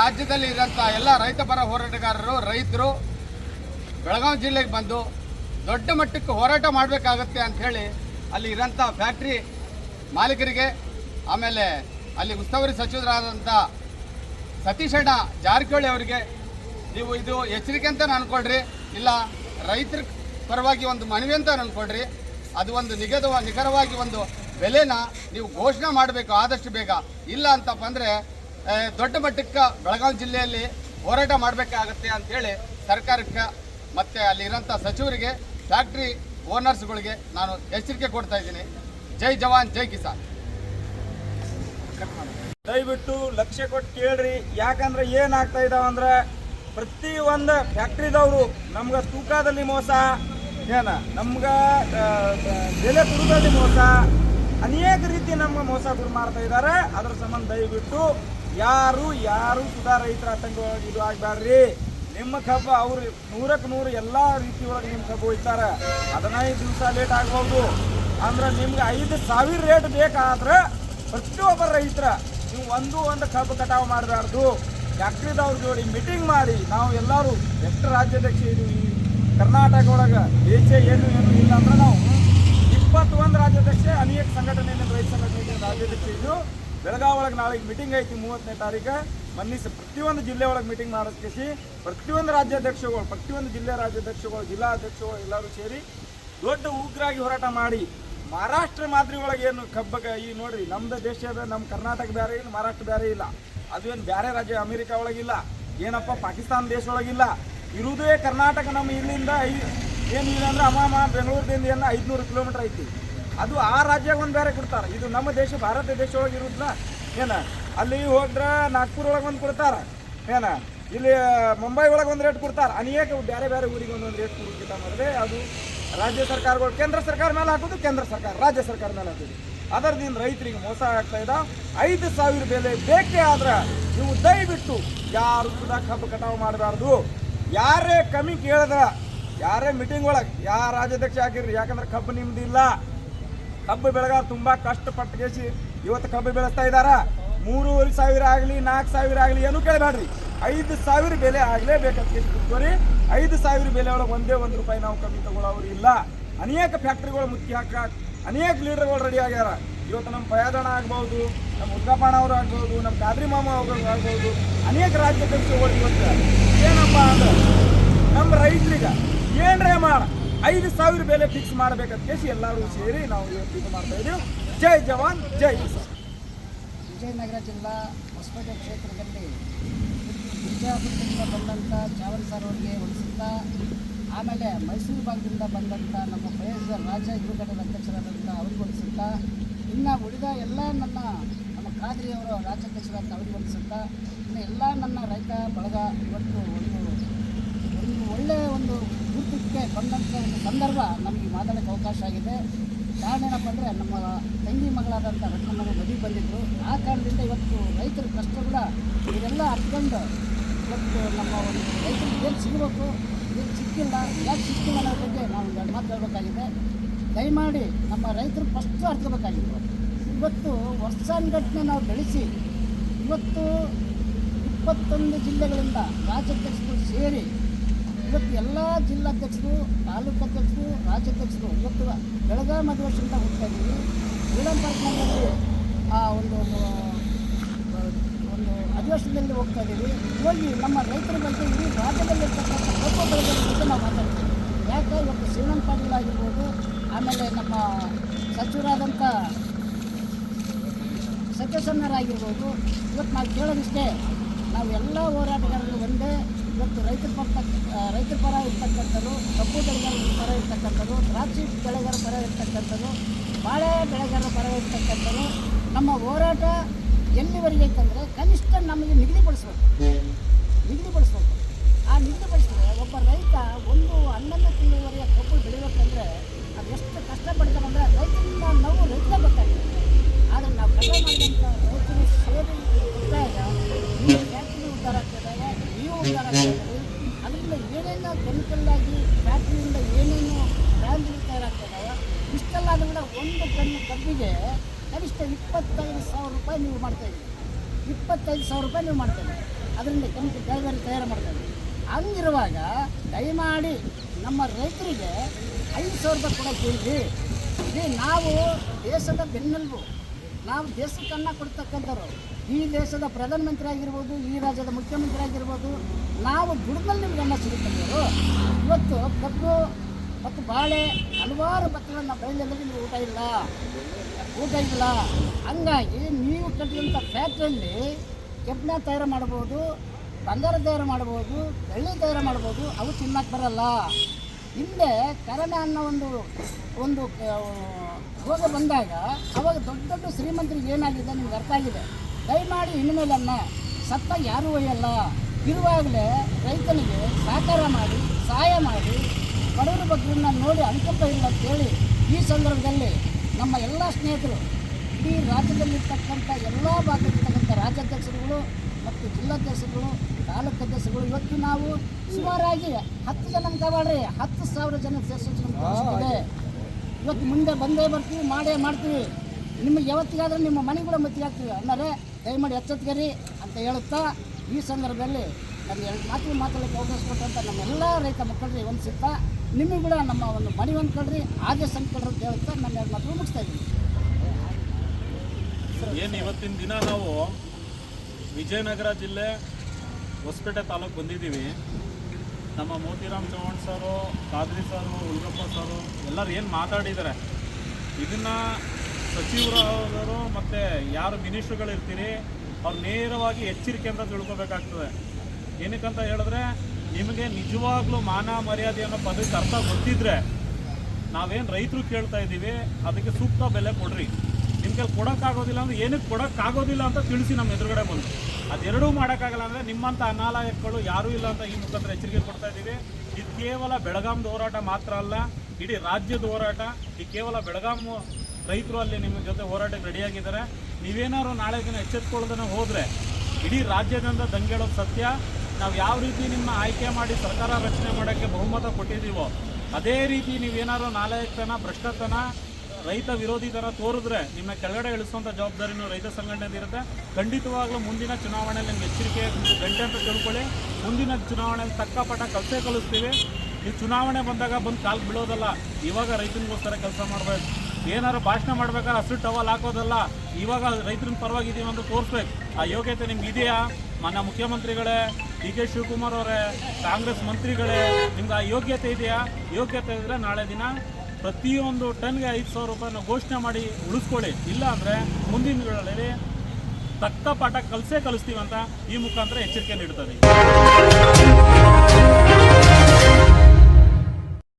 ರಾಜ್ಯದಲ್ಲಿ ಇರೋಂಥ ಎಲ್ಲ ರೈತ ಪರ ಹೋರಾಟಗಾರರು, ರೈತರು ಬೆಳಗಾವಿ ಜಿಲ್ಲೆಗೆ ಬಂದು ದೊಡ್ಡ ಮಟ್ಟಕ್ಕೆ ಹೋರಾಟ ಮಾಡಬೇಕಾಗತ್ತೆ ಅಂಥೇಳಿ ಅಲ್ಲಿ ಇರೋಂಥ ಫ್ಯಾಕ್ಟ್ರಿ ಮಾಲೀಕರಿಗೆ, ಆಮೇಲೆ ಅಲ್ಲಿ ಉಸ್ತುವಾರಿ ಸಚಿವರಾದಂಥ ಸತೀಶಣ್ಣ ಜಾರಕಿಹೊಳಿ ಅವರಿಗೆ ನೀವು ಇದು ಎಚ್ಚರಿಕೆ ಅಂತ ಅನ್ಕೊಳ್ರಿ. ಇಲ್ಲ, ರೈತರ ಪರವಾಗಿ ಒಂದು ಮನವಿ ಅಂತ ಅಂದ್ಕೊಳ್ರಿ ಅದು ಒಂದು ನಿಗದ, ನಿಖರವಾಗಿ ಒಂದು ಬೆಲೆನ ನೀವು ಘೋಷಣೆ ಮಾಡಬೇಕು, ಆದಷ್ಟು ಬೇಗ. ಇಲ್ಲ ಅಂತಪ್ಪ ಅಂದರೆ ದೊಡ್ಡ ಮಟ್ಟಕ್ಕೆ ಬೆಳಗಾವಿ ಜಿಲ್ಲೆಯಲ್ಲಿ ಹೋರಾಟ ಮಾಡಬೇಕಾಗತ್ತೆ ಅಂತೇಳಿ ಸರ್ಕಾರಕ್ಕೆ ಮತ್ತು ಅಲ್ಲಿರೋಂಥ ಸಚಿವರಿಗೆ ಫ್ಯಾಕ್ಟ್ರಿ ಓನರ್ಸ್ಗಳಿಗೆ ನಾನು ಎಚ್ಚರಿಕೆ ಕೊಡ್ತಾ ಇದ್ದೀನಿ. ಜೈ ಜವಾನ್, ಜೈ ಕಿಸಾನ್. ದಯವಿಟ್ಟು ಲಕ್ಷ್ಯ ಕೊಟ್ಟು ಕೇಳ್ರಿ. ಯಾಕಂದ್ರೆ ಏನಾಗ್ತಾ ಇದಾವ ಅಂದ್ರೆ ಪ್ರತಿ ಒಂದು ಫ್ಯಾಕ್ಟ್ರಿದವರು ನಮ್ಗೆ ತೂಕದಲ್ಲಿ ಮೋಸ, ಏನ, ನಮ್ಗೆ ಬೆಲೆ ತುಡುದಲ್ಲಿ ಮೋಸ, ಅನೇಕ ರೀತಿ ನಮ್ಗೆ ಮೋಸ ಮಾಡ್ತಾ ಇದ್ದಾರೆ ಅದ್ರ ಸಂಬಂಧ ದಯವಿಟ್ಟು ಯಾರು ಯಾರು ಸುಧಾ ರೈತರ ಆತಂಕ ಇದು ಆಗ್ಬಾರ್ರಿ ನಿಮ್ಮ ಕಬ್ಬ ಅವ್ರು ನೂರಕ್ಕೆ ನೂರು ಎಲ್ಲ ರೀತಿ ಒಳಗೆ ನಿಮ್ಮ ಕಬ್ಬು ಒಯ್ತಾರೆ. ಹದಿನೈದು ದಿವಸ ಲೇಟ್ ಆಗ್ಬೋದು. ಅಂದ್ರೆ ನಿಮ್ಗೆ ಐದು ಸಾವಿರ ರೇಟ್ ಬೇಕಾದ್ರೆ ಪ್ರತಿಯೊಬ್ಬ ರೈತರ ನೀವು ಒಂದು ಒಂದು ಕಬ್ಬು ಕಟಾವು ಮಾಡಬಾರ್ದು. ಫ್ಯಾಕ್ಟ್ರಿದವ್ರ ಜೋಡಿ ಮೀಟಿಂಗ್ ಮಾಡಿ ನಾವು ಎಲ್ಲರೂ ಎಷ್ಟು ರಾಜ್ಯಾಧ್ಯಕ್ಷ ಇದು ಈ ಕರ್ನಾಟಕ ಒಳಗೆ, ದೇಶ ಏನು ಏನು ಇಲ್ಲ ಅಂದ್ರೆ ನಾವು ಇಪ್ಪತ್ತೊಂದು ರಾಜ್ಯಾಧ್ಯಕ್ಷ ಅನೇಕ ಸಂಘಟನೆಯಿಂದ ರೈತ ಸಂಘಟನೆ ರಾಜ್ಯಾಧ್ಯಕ್ಷ ಇದು. ಬೆಳಗಾವಿ ಒಳಗೆ ನಾಳೆಗೆ ಮೀಟಿಂಗ್ ಐತಿ ಮೂವತ್ತನೇ ತಾರೀಕು. ಮನ್ನಿಸಿ ಪ್ರತಿಯೊಂದು ಜಿಲ್ಲೆ ಒಳಗೆ ಮೀಟಿಂಗ್ ಮಾಡಿಸ್ಕೇಸಿ ಪ್ರತಿಯೊಂದು ರಾಜ್ಯಾಧ್ಯಕ್ಷಗಳು, ಪ್ರತಿಯೊಂದು ಜಿಲ್ಲೆ ರಾಜ್ಯಾಧ್ಯಕ್ಷಗಳು ಜಿಲ್ಲಾಧ್ಯಕ್ಷಗಳು ಎಲ್ಲರೂ ಸೇರಿ ದೊಡ್ಡ ಉಗ್ರಾಗಿ ಹೋರಾಟ ಮಾಡಿ. ಮಹಾರಾಷ್ಟ್ರ ಮಾದರಿ ಒಳಗೆ ಏನು ಕಬ್ಬಗ ಈ ನೋಡ್ರಿ, ನಮ್ದು ದೇಶದ ನಮ್ಮ ಕರ್ನಾಟಕ ಬೇರೆ ಇಲ್ಲ, ಮಹಾರಾಷ್ಟ್ರ ಬೇರೆ ಇಲ್ಲ. ಅದು ಏನು ಬೇರೆ ರಾಜ್ಯ, ಅಮೆರಿಕ ಒಳಗಿಲ್ಲ ಏನಪ್ಪ, ಪಾಕಿಸ್ತಾನ ದೇಶ ಒಳಗಿಲ್ಲ ಇರುವುದೇ ಕರ್ನಾಟಕ ನಮ್ಮ ಇಲ್ಲಿಂದ ಏನು ಏನಿಲ್ಲ ಅಂದ್ರೆ ಅಮಾಮ ಬೆಂಗಳೂರಿನಿಂದ ಏನು ಐದುನೂರು ಕಿಲೋಮೀಟರ್ ಐತಿ. ಅದು ಆ ರಾಜ್ಯ ಒಂದು ಬೇರೆ ಕೊಡ್ತಾರೆ. ಇದು ನಮ್ಮ ದೇಶ, ಭಾರತ ದೇಶ ಒಳಗೆ ಇರುತ್ತಲ್ಲ ಏನ? ಅಲ್ಲಿ ಹೋದ್ರೆ ನಾಗ್ಪುರ್ ಒಳಗೆ ಒಂದು ಕೊಡ್ತಾರೆ, ಏನ? ಇಲ್ಲಿ ಮುಂಬೈ ಒಳಗೆ ಒಂದು ರೇಟ್ ಕೊಡ್ತಾರೆ. ಅನೇಕ ಬೇರೆ ಬೇರೆ ಊರಿಗೆ ಒಂದೊಂದು ರೇಟ್ ಕೊಡ್ತಾ ಮಾಡಿದ್ರೆ ಅದು ರಾಜ್ಯ ಸರ್ಕಾರಗಳು. ಕೇಂದ್ರ ಸರ್ಕಾರ ಮೇಲೆ ಹಾಕೋದು, ಕೇಂದ್ರ ಸರ್ಕಾರ, ರಾಜ್ಯ ಸರ್ಕಾರ ಮೇಲೆ ಹಾಕೋದು. ಅದರದಿಂದ ರೈತರಿಗೆ ಮೋಸ ಆಗ್ತಾ ಇದ್ದ ಐದು ಸಾವಿರ ಬೆಲೆ ಬೇಕೇ ಆದ್ರೆ ನೀವು ದಯವಿಟ್ಟು ಯಾರು ಕೂಡ ಕಬ್ಬು ಕಟಾವು ಮಾಡಬಾರ್ದು. ಯಾರೇ ಕಮ್ಮಿ ಕೇಳಿದ್ರ, ಯಾರೇ ಮೀಟಿಂಗ್ ಒಳಗೆ, ಯಾರ ರಾಜ್ಯಾಧ್ಯಕ್ಷ ಆಗಿರ್ರಿ ಯಾಕಂದ್ರೆ ಕಬ್ಬು ನಿಮ್ದಿಲ್ಲ. ಕಬ್ಬು ಬೆಳೆಗಾರ ತುಂಬಾ ಕಷ್ಟಪಟ್ಟು ಕೇಸಿ ಇವತ್ತು ಕಬ್ಬು ಬೆಳೆಸ್ತಾ ಇದಾರ ಮೂರುವರೆ ಸಾವಿರ ಆಗಲಿ, ನಾಲ್ಕು ಸಾವಿರ ಆಗಲಿ ಏನು ಕೇಳಬೇಡ್ರಿ. ಐದು ಸಾವಿರ ಬೆಲೆ ಆಗಲೇಬೇಕಂತ ಕೇಳಿ ಕೂತ್ಕೋರಿ. ಐದು ಸಾವಿರ ಬೆಲೆ ಒಳಗೆ ಒಂದೇ ಒಂದು ರೂಪಾಯಿ ನಾವು ಕಮ್ಮಿ ತಗೊಳ್ಳೋರು ಇಲ್ಲ. ಅನೇಕ ಫ್ಯಾಕ್ಟ್ರಿಗಳು ಮುಖ್ಯ ಹಾಕ, ಅನೇಕ ಲೀಡರ್ಗಳು ರೆಡಿ ಆಗ್ಯಾರ. ಇವತ್ತು ನಮ್ಮ ಪಯಾದಣ ಆಗ್ಬೋದು, ನಮ್ಮ ಉದ್ಗಾಪಣ ಅವರು ಆಗ್ಬೋದು, ನಮ್ಮ ಕಾದ್ರಿ ಮಾಮ ಅವರು ಆಗ್ಬೋದು. ಅನೇಕ ರಾಜ್ಯಾಧ್ಯಕ್ಷಗಳು ಇವತ್ತು. ಏನಪ್ಪ ಅಂದ್ರೆ, ನಮ್ಮ ರೈತರಿಗೆ ಏನ್ರೇ ಮಾಡ ಐದು ಸಾವಿರ ಬೆಲೆ ಫಿಕ್ಸ್ ಮಾಡಬೇಕಂತ ಕೇಸಿ ಎಲ್ಲರೂ ಸೇರಿ ನಾವು ಇವತ್ತು ಇದು ಮಾಡ್ತಾ ಇದ್ದೀವಿ ಜೈ ಜವಾನ್, ಜೈ ಕಿಸಾನ್. ವಿಜಯನಗರ ಜಿಲ್ಲಾ ಹೊಸಪೇಟೆ ಕ್ಷೇತ್ರದಲ್ಲಿ ವಿಜಯಪುರದಿಂದ ಬಂದಂಥ ಚಾವಲ್ ಸರ್ ಅವರಿಗೆ ಹೊಲಿಸುತ್ತಾ, ಆಮೇಲೆ ಮೈಸೂರು ಭಾಗದಿಂದ ಬಂದಂಥ ನಮ್ಮ ಪ್ರದೇಶದ ರಾಜ್ಯ ಯುವಘಟದ ಅಧ್ಯಕ್ಷರಾದಂಥ ಅವ್ರಿಗೆ ಹೊಲಿಸುತ್ತಾ, ಇನ್ನು ಉಳಿದ ಎಲ್ಲ ನನ್ನ ನಮ್ಮ ಖಾದ್ರಿಯವರು ಅವರು ರಾಜ್ಯಾಧ್ಯಕ್ಷರಾದಂಥ ಅವ್ರಿಗೆ ಹೊಲಿಸುತ್ತಾ, ಇನ್ನು ಎಲ್ಲ ನನ್ನ ರೈತ ಬಳಗ ಇವತ್ತು ಒಂದು ಒಂದು ಒಳ್ಳೆಯ ಒಂದು ಗುರುತಿಗೆ ಬಂದಂಥ ಒಂದು ಸಂದರ್ಭ ನಮಗೆ ಮಾತಾಡೋಕ್ಕೆ ಅವಕಾಶ ಆಗಿದೆ. ಕಾರಣ ಏನಪ್ಪ ಅಂದರೆ ನಮ್ಮ ತಂಗಿ ಮಗಳಾದಂಥ ರತ್ನಮ್ಮನ ಮದುವೆ ಬಂದಿದ್ದರು ಆ ಕಾರಣದಿಂದ ಇವತ್ತು ರೈತರ ಕಷ್ಟ ಕೂಡ ಇದೆಲ್ಲ ಅರ್ಕೊಂಡು ಇವತ್ತು ನಮ್ಮ ಒಂದು ರೈತರಿಗೆ ಏನು ಸಿಗಬೇಕು, ಏನು ಸಿಕ್ಕಿಲ್ಲ, ಯಾಕೆ ಸಿಕ್ಕಿಲ್ಲ ಅನ್ನೋ ಬಗ್ಗೆ ನಾವು ಒಂದು ಮಾತು ಹೇಳಬೇಕಾಗಿದೆ. ದಯಮಾಡಿ ನಮ್ಮ ರೈತರು ಫಸ್ಟು ಅರ್ಥಬೇಕಾಗಿತ್ತು ಇವತ್ತು. ವರ್ಷಾನುಗಟ್ಟನೆ ನಾವು ಬೆಳೆಸಿ ಇವತ್ತು ಇಪ್ಪತ್ತೊಂದು ಜಿಲ್ಲೆಗಳಿಂದ ರಾಜ್ಯಾಧ್ಯಕ್ಷರು ಸೇರಿ ಇವತ್ತು ಎಲ್ಲ ಜಿಲ್ಲಾಧ್ಯಕ್ಷರು, ತಾಲೂಕು ಅಧ್ಯಕ್ಷರು ರಾಜ್ಯಾಧ್ಯಕ್ಷರು ಇವತ್ತು ಬೆಳಗಾವಿ ಅಧಿವೇಶನದ ಹೋಗ್ತಾ ಇದ್ದೀವಿ. ಫ್ರೀಡಂ ಪಾರ್ಕ್ನಲ್ಲಿ ಆ, ಒಂದು ಒಂದು ಅಧಿವೇಶನದಲ್ಲಿ ಹೋಗ್ತಾ ಇದ್ದೀವಿ. ಹೋಗಿ ನಮ್ಮ ರೈತರ ಬಗ್ಗೆ ಇಡೀ ರಾಜ್ಯದಲ್ಲಿರ್ತಕ್ಕಂಥ ಕಬ್ಬು ಬೆಳೆಗಳ ಬಗ್ಗೆ ನಾವು ಮಾತಾಡ್ತೀವಿ. ಯಾಕೆ? ಇವತ್ತು ಶ್ರೀರಾಮ್ ಪಾಟೀಲ್ ಆಗಿರ್ಬೋದು, ಆಮೇಲೆ ನಮ್ಮ ಸಚಿವರಾದಂಥ ಸತ್ಯಸನ್ನರಾಗಿರ್ಬೋದು ಇವತ್ತು ನಾವು ಕೇಳೋದಿಷ್ಟೇ, ನಾವು ಎಲ್ಲ ಹೋರಾಟಗಾರರು ಒಂದೇ ಇವತ್ತು ರೈತರ ಪರ ರೈತರ ಪರ ಇರ್ತಕ್ಕಂಥದ್ದು, ಕಬ್ಬು ಬೆಳೆಗಾರರ ಪರ ಇರ್ತಕ್ಕಂಥದ್ದು, ದ್ರಾಕ್ಷಿ ಬೆಳೆಗಾರರ ಪರ ಇರ್ತಕ್ಕಂಥದ್ದು, ಬಾಳೆ ಬೆಳೆಗಾರರ ಪರ ಇರ್ತಕ್ಕಂಥದ್ದು, ನಮ್ಮ ಹೋರಾಟ ಎಲ್ಲಿವರೆಗೆ ಅಂತಂದರೆ ಕನಿಷ್ಠ ನಮಗೆ ನಿಗದಿಪಡಿಸ್ಬೇಕು. ನಿಗದಿಪಡಿಸ್ಬೇಕು. ಆ ನಿಗದಿಪಡಿಸಿದ್ರೆ ಒಬ್ಬ ರೈತ ಒಂದು ಹನ್ನೊಂದು ತಿಂಗಳವರೆಗೆ ಕಬ್ಬು ಬೆಳಿಬೇಕಂದ್ರೆ ಅದು ಎಷ್ಟು ಕಷ್ಟಪಡ್ತಾರಂದ್ರೆ ರೈತರಿಂದ ನಾವು ರೈತರೇ ಗೊತ್ತಾಗಿದೆ ಆದರೆ ನಾವು ಅದರಿಂದ ಏನೇನೋ ಕೆಮಿಕಲ್ ಆಗಿ ಏನೇನು ಬ್ರ್ಯಾಂಡ್ಗಳು ತಯಾರಾಗ್ತಿದ್ದಾವೆ ಇಷ್ಟೆಲ್ಲ ಅದರಿಂದ ಒಂದು ಟನ್ ಕಬ್ಬಿಗೆ ಕನಿಷ್ಠ ಇಪ್ಪತ್ತೈದು ಸಾವಿರ ರೂಪಾಯಿ ನೀವು ಮಾಡ್ತಾಯಿದ್ದೀರಿ ಇಪ್ಪತ್ತೈದು ಸಾವಿರ ರೂಪಾಯಿ ನೀವು ಮಾಡ್ತಾಯಿದ್ದೀರಿ ಅದರಿಂದ ಕೆಮಿಕಲ್ ಬೇರೆ ಬೇರೆ ತಯಾರು ಮಾಡ್ತಾರೆ ಹಂಗಿರುವಾಗ ದಯಮಾಡಿ ನಮ್ಮ ರೈತರಿಗೆ ಐದು ಸಾವಿರ ರೂಪಾಯಿ ಕೊಡೋಕೆ ಹೇಳಿ ಇಲ್ಲಿ ನಾವು ದೇಶದ ಬೆನ್ನೆಲುಬು. ನಾವು ದೇಶಕ್ಕನ್ನ ಕೊಡ್ತಕ್ಕಂಥವ್ರು. ಈ ದೇಶದ ಪ್ರಧಾನಮಂತ್ರಿ ಆಗಿರ್ಬೋದು ಈ ರಾಜ್ಯದ ಮುಖ್ಯಮಂತ್ರಿ ಆಗಿರ್ಬೋದು ನಾವು ದುಡ್ದಲ್ಲಿ ನಿಮ್ಗೆ ಸಿಗುತ್ತವರು ಇವತ್ತು ಕಬ್ಬು ಮತ್ತು ಬಾಳೆ ಹಲವಾರು ಭತ್ತಗಳನ್ನು ಬಯಲಲ್ಲಿ ನಿಮಗೆ ಊಟ ಇಲ್ಲ. ಊಟ ಇಲ್ಲ. ಹಂಗಾಗಿ ನೀವು ಕಟ್ಟಿದಂಥ ಫ್ಯಾಕ್ಟ್ರಿಯಲ್ಲಿ ಕೆಬ್ಬಣ ತಯಾರು ಮಾಡ್ಬೋದು ಬಂಗಾರ ತಯಾರು ಮಾಡ್ಬೋದು ಬೆಳ್ಳಿ ತಯಾರು ಮಾಡ್ಬೋದು ಅವು ತಿನ್ನಕ್ಕೆ ಬರಲ್ಲ. ಹಿಂದೆ ಕರೋನಾ ಅನ್ನೋ ಒಂದು ಒಂದು ರೋಗ ಬಂದಾಗ ಅವಾಗ ದೊಡ್ಡ ದೊಡ್ಡ ಶ್ರೀಮಂತರಿಗೆ ಏನಾಗಿದೆ, ನಿಮ್ಗೆ ಅರ್ಥ ಆಗಿದೆ. ದಯಮಾಡಿ ಇನ್ಮೇಲನ್ನ ಸತ್ತ ಯಾರೂ ಒಯ್ಯಲ್ಲ. ಇರುವಾಗಲೇ ರೈತನಿಗೆ ಸಹಕಾರ ಮಾಡಿ ಸಹಾಯ ಮಾಡಿ ಬಡವರ ಬಗ್ಗೆ ನೋಡಿ ಅನುಕಂಪ ಇಲ್ಲ ಅಂತೇಳಿ ಈ ಸಂದರ್ಭದಲ್ಲಿ ನಮ್ಮ ಎಲ್ಲ ಸ್ನೇಹಿತರು ಇಡೀ ರಾಜ್ಯದಲ್ಲಿರ್ತಕ್ಕಂಥ ಎಲ್ಲ ಭಾಗದಲ್ಲಿರ್ತಕ್ಕಂಥ ರಾಜ್ಯಾಧ್ಯಕ್ಷರುಗಳು ಮತ್ತು ಜಿಲ್ಲಾಧ್ಯಕ್ಷರುಗಳು ತಾಲೂಕು ಅಧ್ಯಕ್ಷರುಗಳು ಇವತ್ತು ನಾವು ಸುಮಾರಾಗಿ ಹತ್ತು ಜನ ತಗೊಳ್ರಿ ಹತ್ತು ಸಾವಿರ ಜನ ಸೇರಿಸಿದೆ ಇವತ್ತು ಮುಂದೆ ಬಂದೇ ಬರ್ತೀವಿ ಮಾಡೇ ಮಾಡ್ತೀವಿ. ನಿಮಗೆ ಯಾವತ್ತಿಗಾದ್ರೆ ನಿಮ್ಮ ಮನೆಗಳ ಮತ್ತಿಗೆ ಆಗ್ತೀವಿ. ಅಂದರೆ ದಯಮಾಡಿ ಎಚ್ಚೆತ್ಕರಿ ಅಂತ ಹೇಳುತ್ತಾ ಈ ಸಂದರ್ಭದಲ್ಲಿ ನಮಗೆ ಎರಡು ಮಾತು ಮಾತಾಡಲಿಕ್ಕೆ ಅವಕಾಶ ಕೊಟ್ಟಂಥ ನಮ್ಮೆಲ್ಲ ರೈತ ಮಕ್ಕಳಿಗೆ ಒಂದು ಸಿಗ್ತಾ ನಿಮಗೆ ಕೂಡ ನಮ್ಮ ಒಂದು ಮನೆ ಹೊಂದ್ಕೊಳ್ರಿ ಆದೇಶ ಅಂದ್ಕೊಳ್ರಿ ಅಂತ ಹೇಳುತ್ತಾ ನನ್ನ ಎರಡು ಮಾತು ಮುಗಿಸ್ತಾ ಇದ್ದೀನಿ. ಏನು ಇವತ್ತಿನ ದಿನ ನಾವು ವಿಜಯನಗರ ಜಿಲ್ಲೆ ಹೊಸಪೇಟೆ ತಾಲೂಕು ಬಂದಿದ್ದೀವಿ. ನಮ್ಮ ಮೋತಿರಾಮ್ ಚೌಹಾಣ್ ಸರು, ಕಾದ್ರಿ ಸರು, ಉಲ್ಗಪ್ಪ ಸರು ಎಲ್ಲರೂ ಏನು ಮಾತಾಡಿದ್ದಾರೆ ಇದನ್ನು ಸಚಿವರಾದರು ಮತ್ತು ಯಾರು ಮಿನಿಸ್ಟ್ರುಗಳಿರ್ತೀರಿ, ಅವ್ರು ನೇರವಾಗಿ ಎಚ್ಚರಿಕೆ ಅಂತ ತಿಳ್ಕೊಬೇಕಾಗ್ತದೆ. ಏನಕ್ಕಂತ ಹೇಳಿದ್ರೆ, ನಿಮಗೆ ನಿಜವಾಗ್ಲೂ ಮಾನ ಮರ್ಯಾದೆ ಅನ್ನೋ ಪದಕ್ಕೆ ಅರ್ಥ ಗೊತ್ತಿದ್ರೆ, ನಾವೇನು ರೈತರು ಕೇಳ್ತಾ ಇದ್ದೀವಿ, ಅದಕ್ಕೆ ಸೂಕ್ತ ಬೆಲೆ ಕೊಡ್ರಿ. ಕೈಲಿ ಕೊಡೋಕ್ಕಾಗೋದಿಲ್ಲ ಅಂದ್ರೆ ಏನಕ್ಕೆ ಕೊಡೋಕ್ಕಾಗೋದಿಲ್ಲ ಅಂತ ತಿಳಿಸಿ ನಮ್ಮ ಎದುರುಗಡೆ ಬಂದು. ಅದೆರಡೂ ಮಾಡೋಕ್ಕಾಗಲ್ಲ ಅಂದರೆ ನಿಮ್ಮಂಥ ಅನಾಲಯಕಗಳು ಯಾರೂ ಇಲ್ಲ ಅಂತ ಈ ಮುಖಾಂತರ ಎಚ್ಚರಿಕೆ ಕೊಡ್ತಾ ಇದ್ದೀವಿ. ಇದು ಕೇವಲ ಬೆಳಗಾಂದ ಹೋರಾಟ ಮಾತ್ರ ಅಲ್ಲ, ಇಡೀ ರಾಜ್ಯದ ಹೋರಾಟ ಈ ಕೇವಲ ಬೆಳಗಾಂ ರೈತರು ಅಲ್ಲಿ ನಿಮ್ಮ ಜೊತೆ ಹೋರಾಟಕ್ಕೆ ರೆಡಿಯಾಗಿದ್ದಾರೆ. ನೀವೇನಾದ್ರು ನಾಳೆ ದಿನ ಎಚ್ಚೆತ್ಕೊಳ್ಳೋದನ್ನು ಹೋದರೆ ಇಡೀ ರಾಜ್ಯದಿಂದ ದಂಗೇಳೋದು ಸತ್ಯ. ನಾವು ಯಾವ ರೀತಿ ನಿಮ್ಮ ಆಯ್ಕೆ ಮಾಡಿ ಸರ್ಕಾರ ರಚನೆ ಮಾಡೋಕ್ಕೆ ಬಹುಮತ ಕೊಟ್ಟಿದ್ದೀವೋ, ಅದೇ ರೀತಿ ನೀವೇನಾದ್ರು ನಾಲಾಯಕತನ, ಭ್ರಷ್ಟತನ, ರೈತ ವಿರೋಧಿ ಥರ ತೋರಿದ್ರೆ ನಿಮ್ಮ ಕೆಳಗಡೆ ಇಳಿಸುವಂಥ ಜವಾಬ್ದಾರಿನೂ ರೈತ ಸಂಘಟನೆದಿರುತ್ತೆ ಖಂಡಿತವಾಗ್ಲೂ ಮುಂದಿನ ಚುನಾವಣೆಯಲ್ಲಿ ನಿಮ್ಗೆ ಎಚ್ಚರಿಕೆ ಗಂಟೆ ಅಂತ ತಿಳ್ಕೊಳ್ಳಿ. ಮುಂದಿನ ಚುನಾವಣೆಯಲ್ಲಿ ತಕ್ಕ ಪಟ ಕಲಸೇ ಕಲಿಸ್ತೀವಿ. ಈ ಚುನಾವಣೆ ಬಂದಾಗ ಬಂದು ಕಾಲು ಬೀಳೋದಲ್ಲ. ಇವಾಗ ರೈತನಿಗೋಸ್ಕರ ಕೆಲಸ ಮಾಡಬೇಕು. ಏನಾದ್ರು ಭಾಷಣ ಮಾಡ್ಬೇಕಾದ್ರೆ ಹಸಿರು ಟವಲ್ ಹಾಕೋದಲ್ಲ, ಇವಾಗ ರೈತರನ್ನ ಪರವಾಗಿದ್ದೀವಿ ಅಂತ ತೋರಿಸ್ಬೇಕು. ಆ ಯೋಗ್ಯತೆ ನಿಮ್ಗೆ ಇದೆಯಾ? ಮಾನ್ಯ ಮುಖ್ಯಮಂತ್ರಿಗಳೇ, ಡಿ ಕೆ ಶಿವಕುಮಾರ್ ಅವರೇ, ಕಾಂಗ್ರೆಸ್ ಮಂತ್ರಿಗಳೇ, ನಿಮ್ಗೆ ಆ ಯೋಗ್ಯತೆ ಇದೆಯಾ? ಯೋಗ್ಯತೆ ಇದ್ದರೆ ನಾಳೆ ದಿನ ಪ್ರತಿಯೊಂದು ಟನ್ಗೆ ಐದು ಸಾವಿರ ರೂಪಾಯಿನ ಘೋಷಣೆ ಮಾಡಿ ಉಳಿಸ್ಕೊಳ್ಳಿ. ಇಲ್ಲ ಅಂದರೆ ಮುಂದಿನ ದಿನಗಳಲ್ಲಿ ತಕ್ಕ ಪಾಠ ಕಲಿಸೇ ಕಲಿಸ್ತೀವಿ ಅಂತ ಈ ಮುಖಾಂತರ ಎಚ್ಚರಿಕೆ ನೀಡ್ತದೆ